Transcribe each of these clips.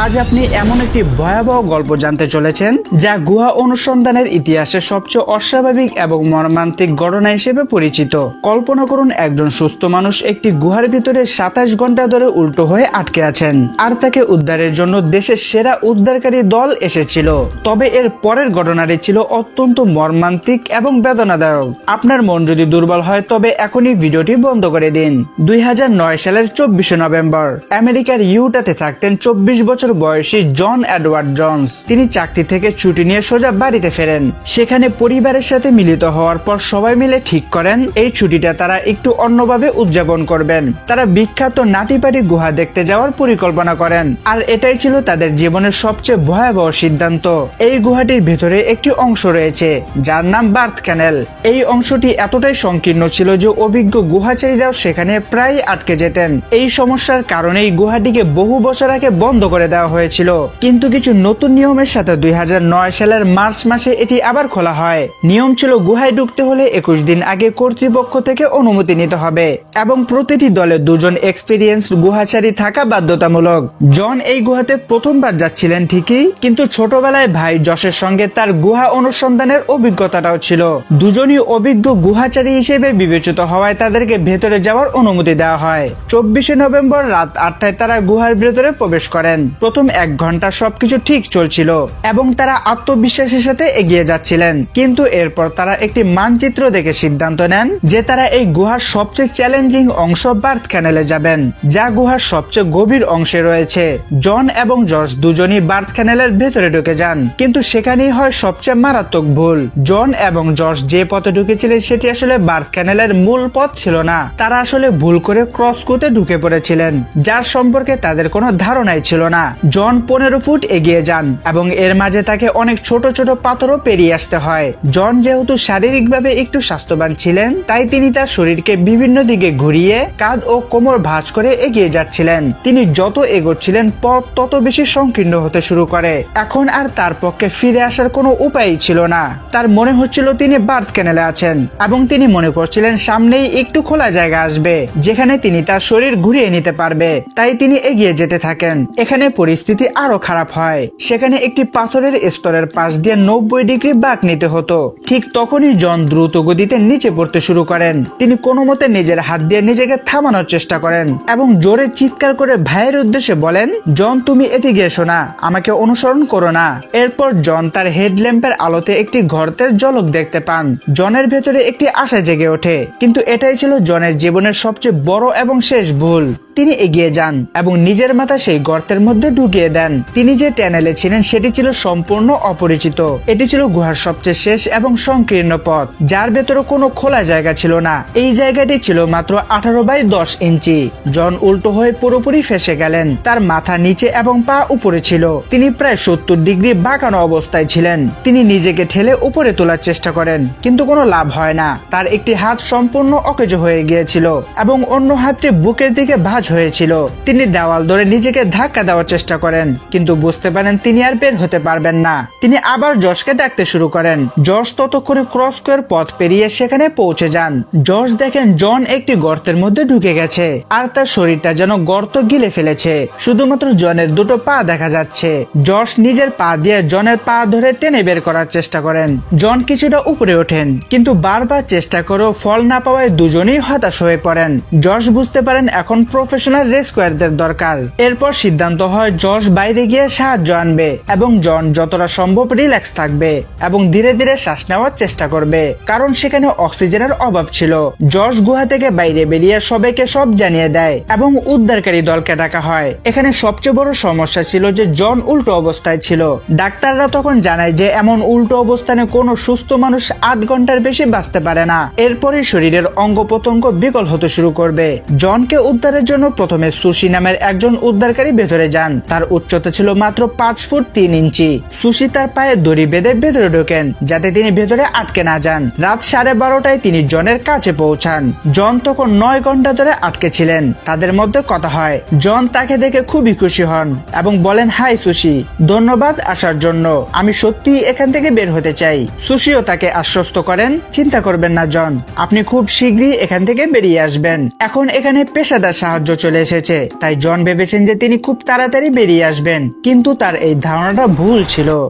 আজ আপনি এমন একটি ভয়াবহ গল্প জানতে চলেছেন যা গুহা অনুসন্ধানের ইতিহাসে সবচেয়ে অস্বাভাবিক এবং মর্মান্তিক ঘটনা হিসেবে পরিচিত। কল্পনা করুন একজন সুস্থ মানুষ একটি গুহার ভিতরে সাতাশ ঘণ্টা ধরে উল্টো হয়ে আটকে আছেন আর তাকে উদ্ধারের জন্য দেশের সেরা উদ্ধারকারী দল এসেছিল। তবে এর পরের ঘটনাটি ছিল অত্যন্ত মর্মান্তিক এবং বেদনাদায়ক। আপনার মন যদি দুর্বল হয়, তবে এখনই ভিডিওটি বন্ধ করে দিন। দুই হাজার নয় সালের চব্বিশে নভেম্বর, আমেরিকার ইউটাতে থাকতেন চব্বিশ বছর বয়সী জন এডওয়ার্ড জনস। তিনি চাকরি থেকে ছুটি নিয়ে সোজা বাড়িতে ফেরেন। সেখানে পরিবারের সাথে মিলিত হওয়ার পর সবাই মিলে ঠিক করেন, এই ছুটিটা তারা একটু অন্যভাবে উদযাপন করবেন। তারা বিখ্যাত নাটিপাটি গুহা দেখতে যাওয়ার পরিকল্পনা করেন, আর এটাই ছিল তাদের জীবনের সবচেয়ে ভয়াবহ সিদ্ধান্ত। এই গুহাটির ভেতরে একটি অংশ রয়েছে, যার নাম বার্থ ক্যানেল। এই অংশটি এতটাই সংকীর্ণ ছিল যে অভিজ্ঞ গুহাচারীরাও সেখানে প্রায় আটকে যেতেন। এই সমস্যার কারণেই গুহাটিকে বহু বছর আগে বন্ধ করে দেওয়া হয়েছিল। কিন্তু কিছু নতুন নিয়মের সাথে দুই হাজার নয় সালের মার্চ মাসে এটি আবার খোলা হয়। নিয়ম ছিল গুহায় ঢুকতে হলে একুশ দিন আগে কর্তৃপক্ষ থেকে অনুমতি নিতে হবে এবং প্রতিটি দলে দুজন এক্সপিরিয়েন্স গুহাচারী থাকা বাধ্যতামূলক। জন এই গুহাতে প্রথমবার যাচ্ছিলেন ঠিকই, কিন্তু ছোটবেলায় ভাই যশের সঙ্গে তার গুহা অনুসন্ধানের অভিজ্ঞতাটাও ছিল। দুজনই অভিজ্ঞ গুহাচারী হিসেবে বিবেচিত হওয়ায় তাদেরকে ভেতরে যাওয়ার অনুমতি দেওয়া হয়। চব্বিশে নভেম্বর রাত আটটায় তারা গুহার ভেতরে প্রবেশ করেন। প্রথম এক ঘণ্টা সবকিছু ঠিক চলছিল এবং তারা আত্মবিশ্বাসের সাথে এগিয়ে যাচ্ছিলেন। কিন্তু এরপর তারা একটি মানচিত্র দেখে সিদ্ধান্ত নেন যে তারা এই গুহার সবচেয়ে চ্যালেঞ্জিং অংশ বার্থ ক্যানেলে যাবেন, যা গুহার সবচেয়ে গভীর অংশে রয়েছে। জন এবং জর্জ দুজনই বার্থ ক্যানেলের ভেতরে ঢুকে যান, কিন্তু সেখানেই হয় সবচেয়ে মারাত্মক ভুল। জন এবং জর্জ যে পথে ঢুকেছিলেন সেটি আসলে বার্থ ক্যানেলের মূল পথ ছিল না। তারা আসলে ভুল করে ক্রস কোতে ঢুকে পড়েছিলেন, যার সম্পর্কে তাদের কোনো ধারণাই ছিল না। জন পনেরো ফুট এগিয়ে যান এবং এর মাঝে তাকে অনেক ছোট ছোট পাথরও পেরিয়ে আসতে হয়। জন যেহেতু শারীরিকভাবে একটু স্বাস্থ্যবান ছিলেন, তাই তিনি তার শরীরকে বিভিন্ন দিকে ঘুরিয়ে কাঁধ ও কোমর ভাঁজ করে এগিয়ে যাচ্ছিলেন। তিনি যত এগোচ্ছিলেন, পথ তত বেশি সংকীর্ণ হতে শুরু করে। এখন আর তার পক্ষে ফিরে আসার কোনো উপায়ই ছিল না। তার মনে হচ্ছিল তিনি বার্থ ক্যানেলে আছেন এবং তিনি মনে করছিলেন সামনেই একটু খোলা জায়গা আসবে, যেখানে তিনি তার শরীর ঘুরিয়ে নিতে পারবে। তাই তিনি এগিয়ে যেতে থাকেন। এখানে পরিস্থিতি আরও খারাপ হয়। সেখানে একটি পাথরের স্তরের পাশ দিয়ে নব্বই ডিগ্রি বাঁক নিতে হতো। ঠিক তখনই জন দ্রুত গতিতে নিচে পড়তে শুরু করেন। তিনি কোনো মতে নিজের হাত দিয়ে নিজেকে থামানোর চেষ্টা করেন এবং জোরে চিৎকার করে ভাইয়ের উদ্দেশ্যে বলেন, জন, তুমি এদিকে এসো না, আমাকে অনুসরণ করো না। এরপর জন তার হেডল্যাম্পের আলোতে একটি গর্তের ঝলক দেখতে পান। জনের ভেতরে একটি আশা জেগে ওঠে, কিন্তু এটাই ছিল জনের জীবনের সবচেয়ে বড় এবং শেষ ভুল। তিনি এগিয়ে যান এবং নিজের মাথা সেই গর্তের মধ্যে ঢুকিয়ে দেন। তিনি যে ট্যানেলে ছিলেন, সেটি ছিল সম্পূর্ণ অপরিচিত। এটি ছিল গুহার সবচেয়ে শেষ এবং সংকীর্ণ পথ, যার ভেতরে কোনো খোলা জায়গা ছিল না। এই জায়গাটি ছিল মাত্র আঠারো বাই দশ ইঞ্চি। জন উল্টো হয়ে পুরোপুরি ফেসে গেলেন। তার মাথা নিচে এবং পা উপরে ছিল। তিনি প্রায় সত্তর ডিগ্রি বাঁকানো অবস্থায় ছিলেন। তিনি নিজেকে ঠেলে উপরে তোলার চেষ্টা করেন, কিন্তু কোনো লাভ হয় না। তার একটি হাত সম্পূর্ণ অকেজ হয়ে গিয়েছিল এবং অন্য হাতটি বুকের দিকে ভাঁজ হয়েছিল। তিনি দেওয়াল ধরে নিজেকে ধাক্কা দেওয়ার চেষ্টা করেন, কিন্তু বুঝতে পারেন তিনি আর বের হতে পারবেন না। তিনি আবার জশকে ডাকতে শুরু করেন। জশ ততক্ষণে ক্রস স্কোয়ার পথ পেরিয়ে সেখানে পৌঁছে যান। জশ দেখেন জন একটি গর্তের মধ্যে ঢুকে গেছে, আর তার শরীরটা যেন গর্ত গিলে ফেলেছে। শুধুমাত্র জনের দুটো পা দেখা যাচ্ছে। জশ নিজের পা দিয়ে জনের পা ধরে টেনে বের করার চেষ্টা করেন। জন কিছুটা উপরে ওঠেন, কিন্তু বারবার চেষ্টা করেও ফল না পাওয়ায় দুজনেই হতাশ হয়ে পড়েন। জশ বুঝতে পারেন এখন প্রফেশনাল রেস্কুয়ারদের দরকার। এরপর সিদ্ধান্ত হয় জশ বাইরে গিয়ে সাহায্য আনবে এবং জন যতটা সম্ভব রিল্যাক্স থাকবে এবং ধীরে ধীরে শ্বাস নেওয়ার চেষ্টা করবে, কারণ সেখানে অক্সিজেনের অভাব ছিল। জশ গুহা থেকে বাইরে বেরিয়ে সবাইকে সব জানিয়ে দেয় এবং উদ্ধারকারী দলকে ডাকা হয়। এখানে সবচেয়ে বড় সমস্যা ছিল যে জন উল্টো অবস্থায় ছিল। ডাক্তাররা তখন জানায় যে এমন উল্টো অবস্থানে কোনো সুস্থ মানুষ আট ঘণ্টার বেশি বাঁচতে পারে না। এরপরে শরীরের অঙ্গ প্রত্যঙ্গ বিকল হতে শুরু করবে। জনকে উদ্ধারের জন্য প্রথমে সুশি নামের একজন উদ্ধারকারী ভেতরে যান। তার উচ্চতা ছিল মাত্র পাঁচ ফুট তিন ইঞ্চি। সুশি তার পায়ে দড়ি বেঁধে ভেতরে ঢোকেন, যাতে তিনি ভেতরে আটকে না যান। রাত সাড়ে বারোটায় তিনি জনের কাছে পৌঁছান। জন তখন নয় ঘণ্টা ধরে আটকে ছিলেন। তাদের মধ্যে কথা হয়, জন তাকে দেখে খুবই খুশি হন এবং বলেন, হাই সুশি, ধন্যবাদ আসার জন্য। আমি সত্যি এখান থেকে বের হতে চাই সুশিও তাকে আশ্বস্ত করেন, চিন্তা করবেন না, জন। আপনি খুব শীঘ্রই এখান থেকে বেরিয়ে আসবেন। এখন এখানে পেশাদার সাহায্য চলে এসেছে। তাই জন ভেবেছেন যে তিনি খুব তাড়াতাড়ি বেরিয়ে আসবেন। কিন্তু তার এই ধারণাটা ভুল ছিল।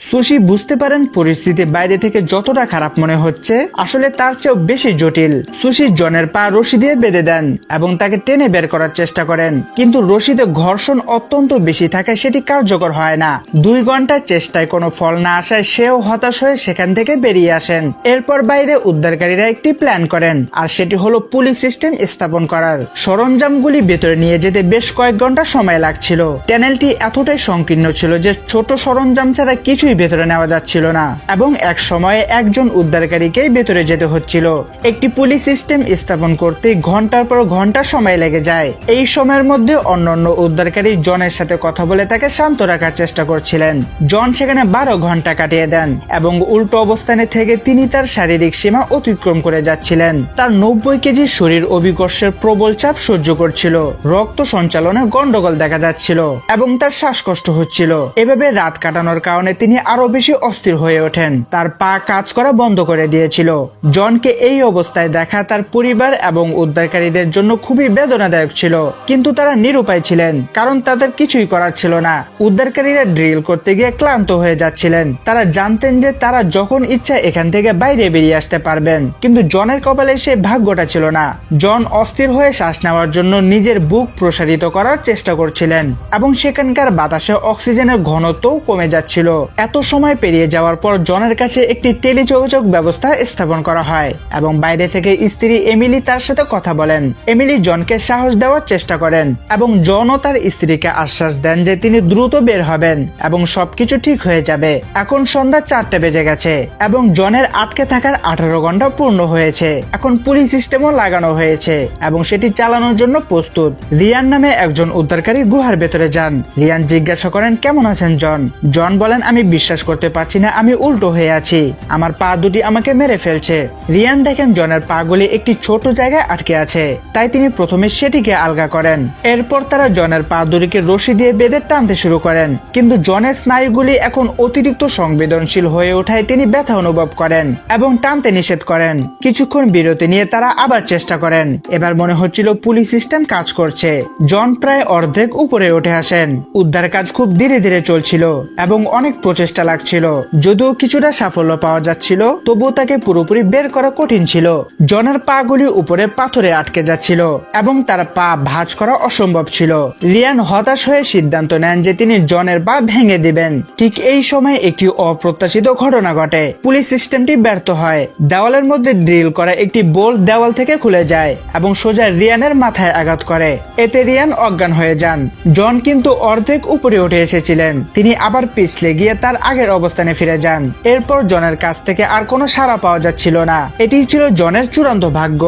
সুশি বুঝতে পারেন পরিস্থিতি বাইরে থেকে যতটা খারাপ মনে হচ্ছে, আসলে তার চেয়েও বেশি জটিল। সুশি জনের পা রশি দিয়ে বেঁধে দেন এবং তাকে টেনে বের করার চেষ্টা করেন। কিন্তু রশিদে ঘর্ষণ অত্যন্ত বেশি থাকায় সেটি কার্যকর হয় না। দুই ঘণ্টার চেষ্টায় কোনো ফল না আসায় সেও হতাশ হয়ে সেখান থেকে বেরিয়ে আসেন। এরপর বাইরে উদ্ধারকারীরা একটি প্ল্যান করেন, আর সেটি হলো পুলিশ সিস্টেম স্থাপন করার। সরঞ্জামগুলি ভেতরে নিয়ে যেতে বেশ কয়েক ঘণ্টা সময় লাগছিল। ট্যানেলটি এতটাই সংকীর্ণ ছিল যে ছোট সরঞ্জাম ছাড়া কিছুই ভেতরে নেওয়া যাচ্ছিল না এবং এক সময়ে একজন উদ্ধারকারীকেই ভেতরে যেতে হচ্ছিল। একটি পুলিশ সিস্টেম স্থাপন করতে ঘণ্টার পর ঘণ্টা সময় লেগে যায়। এই সময়ের মধ্যে অন্যান্য উদ্ধারকারী জনের সাথে কথা বলে তাকে শান্ত রাখার চেষ্টা করছিলেন। জন সেখানে বারো ঘণ্টা কাটিয়ে দেন এবং উল্টো অবস্থানে থেকে তিনি তার শারীরিক সীমা অতিক্রম করে যাচ্ছিলেন। তার নব্বই কেজি শরীর অভিকর্ষের প্রবল চাপ সহ্য করছিল। রক্ত সঞ্চালনে গন্ডগোল দেখা যাচ্ছিল এবং তার শ্বাসকষ্ট হচ্ছিল। এভাবে রাত কাটানোর কারণে তিনি আরও বেশি অস্থির হয়ে ওঠেন। তার পা কাজ করা বন্ধ করে দিয়েছিল। জনকে এই অবস্থায় দেখা তার পরিবার এবং উদ্ধারকারীদের জন্য খুবই বেদনাদায়ক ছিল। কিন্তু তারা নিরুপায় ছিলেন, কারণ তাদের কিছুই করার ছিল না। উদ্ধারকারীরা ড্রিল করতে গিয়ে ক্লান্ত হয়ে যাচ্ছিলেন। তারা জানতেন যে তারা যখন ইচ্ছা এখান থেকে বাইরে বেরিয়ে আসতে পারবেন। কিন্তু জনের কপালে সে ভাগ্যটা ছিল না। জন অস্থির হয়ে শ্বাস নেওয়ার জন্য নিজের বুক প্রসারিত করার চেষ্টা করছিলেন এবং সেখানকার বাতাসে অক্সিজেনের ঘনত্বও কমে যাচ্ছিল। এত সময় পেরিয়ে যাওয়ার পর জনের কাছে একটি টেলিযোগাযোগ ব্যবস্থা স্থাপন করা হয় এবং বাইরে থেকে স্ত্রী এমিলি তার সাথে কথা বলেন। এমিলি জনকে সাহস দেওয়ার চেষ্টা করেন এবং জনও তার স্ত্রীকে আশ্বাস দেন যে তিনি দ্রুত বের হবেন এবং সবকিছু ঠিক হয়ে যাবে। এখন সন্ধ্যা চারটে বেজে গেছে এবং জনের আটকে থাকার আঠারো ঘণ্টা পূর্ণ হয়েছে। এখন পুলিশ সিস্টেমও লাগানো হয়েছে এবং সেটি চালানোর জন্য প্রস্তুত। রিয়ান নামে একজন উদ্ধারকারী গুহার ভেতরে যান। রিয়ান জিজ্ঞাসা করেন, কেমন আছেন, জন? জন বলেন, আমি বিশ্বাস করতে পারছি না, আমি উল্টো হয়ে আছি। আমার পা দুটি আমাকে মেরে ফেলছে। রিয়ান দেখেন জনের পাগুলি একটি ছোট জায়গায় আটকে আছে। তাই তিনি প্রথমে সেটিকে আলগা করেন। এরপর তারা জনের পা দুটিকে রশি দিয়ে বেঁধে টানতে শুরু করেন। কিন্তু জনের স্নায়ুগুলি এখন অতিরিক্ত সংবেদনশীল হয়ে ওঠায় তিনি ব্যথা অনুভব করেন এবং টানতে নিষেধ করেন। কিছুক্ষণ বিরতি নিয়ে তারা আবার চেষ্টা করেন। এবার মনে হচ্ছিল পুলিশ সিস্টেম কাজ করছে। জন প্রায় অর্ধেক উপরে উঠে আসেন। উদ্ধার কাজ খুব ধীরে ধীরে চলছিল এবং অনেক প্রচেষ্টা লাগছিল। যদিও কিছুটা সাফল্য পাওয়া যাচ্ছিল, তবুও তাকে পুরোপুরি বের করা কঠিন ছিল। জনের পা গুলি উপরে পাথরে আটকে যাচ্ছিল এবং তার পা ভাঁজ করা অসম্ভব ছিল। রিয়ান হতাশ হয়ে সিদ্ধান্ত নেন যে তিনি জনের পা ভেঙে দিবেন। ঠিক এই সময় একটি অপ্রত্যাশিত ঘটনা ঘটে। পুলিশ সিস্টেমটি ব্যর্থ হয়। দেওয়ালের মধ্যে ড্রিল করা একটি বোল্ট দেওয়াল থেকে খুলে যায় এবং সোজা রিয়ানের মাথায় আঘাত করে। এতে রিয়ান অজ্ঞান হয়ে যান। জন কিন্তু অর্ধেক উপরে উঠে এসেছিলেন। তিনি আবার পিছলে গিয়ে তার আগের অবস্থানে ফিরে যান। এরপর জনের কাছ থেকে আর কোনো সাড়া পাওয়া যাচ্ছিল না। এটি ছিল জনের চূড়ান্ত ভাগ্য।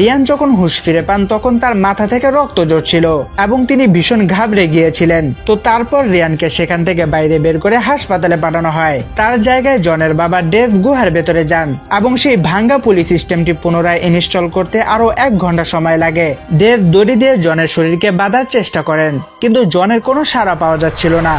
রিয়ান যখন হুঁশ ফিরে পান, তখন তার মাথা থেকে রক্ত ঝরছিল এবং তিনি ভীষণ ঘাবড়ে গিয়েছিলেন। তো তারপর রিয়ানকে সেখান থেকে বাইরে বের করে হাসপাতালে পাঠানো হয়। তার জায়গায় জনের বাবা ডেভ গুহার ভেতরে যান এবং সেই ভাঙ্গা পুলিশ সিস্টেমটি পুনরায় ইনস্টল করতে আরও এক ঘণ্টা সময় লাগে। ডেভ দড়ি দিয়ে জনের শরীরকে বাঁধার চেষ্টা করেন, কিন্তু জনের কোনো সাড়া পাওয়া যাচ্ছিল না।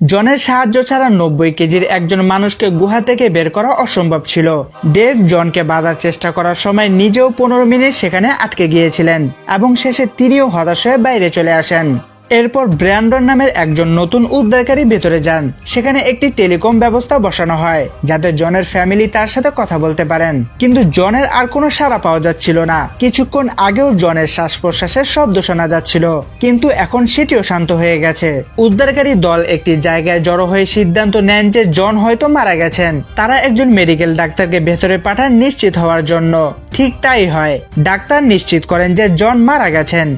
জনের সাহায্য ছাড়া নব্বই কেজির একজন মানুষকে গুহা থেকে বের করা অসম্ভব ছিল। ডেভ জনকে বাঁধার চেষ্টা করার সময় নিজেও পনেরো মিনিট সেখানে আটকে গিয়েছিলেন এবং শেষে তিনিও হতাশ হয়ে বাইরে চলে আসেন। এরপর ব্র্যান্ডন নামের একজন নতুন উদ্ধারকারী ভেতরে যান। সেখানে একটি টেলিকম ব্যবস্থা বসানো হয়, যাতে জনের ফ্যামিলি তার সাথে কথা বলতে পারেন। কিন্তু জনের আর কোনো সাড়া পাওয়া যাচ্ছিল না। কিছুক্ষণ আগেও জনের শ্বাস প্রশ্বাসের শব্দ শোনা যাচ্ছিল, কিন্তু এখন সেটিও শান্ত হয়ে গেছে। উদ্ধারকারী দল একটি জায়গায় জড়ো হয়ে সিদ্ধান্ত নেন যে জন হয়তো মারা গেছেন। তারা একজন মেডিকেল ডাক্তারকে ভেতরে পাঠান নিশ্চিত হওয়ার জন্য। ঠিক তাই হয়। ডাক্তার নিশ্চিত করেন যে জন মারা গেছেন।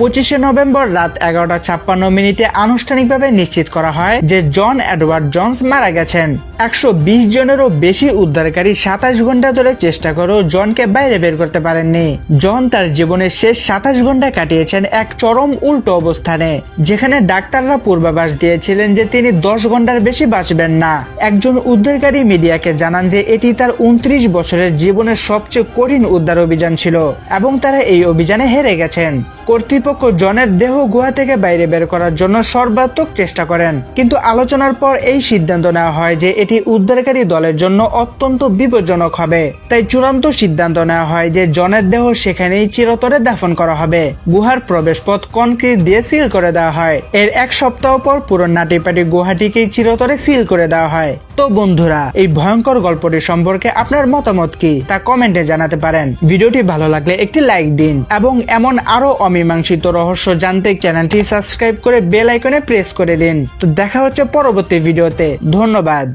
পঁচিশে নভেম্বর রাত এগারোটা ছাপ্পান্ন মিনিটে আনুষ্ঠানিকভাবে নিশ্চিত করা হয় যে জন এডওয়ার্ড জন্স মারা গেছেন। একশো বিশ জনেরও বেশি উদ্ধারকারী সাতাশ ঘণ্টা ধরে চেষ্টা করেও জনকে বাইরে বের করতে পারেননি। জন তার জীবনের শেষ সাতাশ ঘণ্টা কাটিয়েছেন এক চরম উল্টো অবস্থানে, যেখানে ডাক্তাররা পূর্বাভাস দিয়েছিলেন যে তিনি দশ ঘণ্টার বেশি বাঁচবেন না। একজন উদ্ধারকারী মিডিয়াকে জানান যে এটি তার উনত্রিশ বছরের জীবনের সবচেয়ে কঠিন উদ্ধার অভিযান ছিল এবং তারা এই অভিযানে হেরে গেছেন। কর্তৃপক্ষ জনের দেহ গুহা থেকে বাইরে বের করার জন্য সর্বাত্মক চেষ্টা করেন। কিন্তু আলোচনার পর এই সিদ্ধান্ত নেওয়া হয় যে এটি উদ্ধারকারী দলের জন্য অত্যন্ত বিপজ্জনক হবে। তাই চূড়ান্ত সিদ্ধান্ত নেওয়া হয় যে জনের দেহ সেখানেই চিরতরে দাফন করা হবে। গুহার প্রবেশপথ কনক্রিট দিয়ে সিল করে দেওয়া হয়। এর এক সপ্তাহ পর পুরো নাটিপাটি গুহাটিকেই চিরতরে সিল করে দেওয়া হয়। তো বন্ধুরা, এই ভয়ঙ্কর গল্পটি সম্পর্কে আপনার মতামত কি? তা কমেন্টে জানাতে পারেন। ভিডিওটি ভালো লাগলে একটি লাইক দিন এবং এমন আরও অমীমাংসিত রহস্য জানতে চ্যানেলটি সাবস্ক্রাইব করে বেল আইকনে প্রেস করে দিন। তো দেখা হচ্ছে পরবর্তী ভিডিওতে। ধন্যবাদ।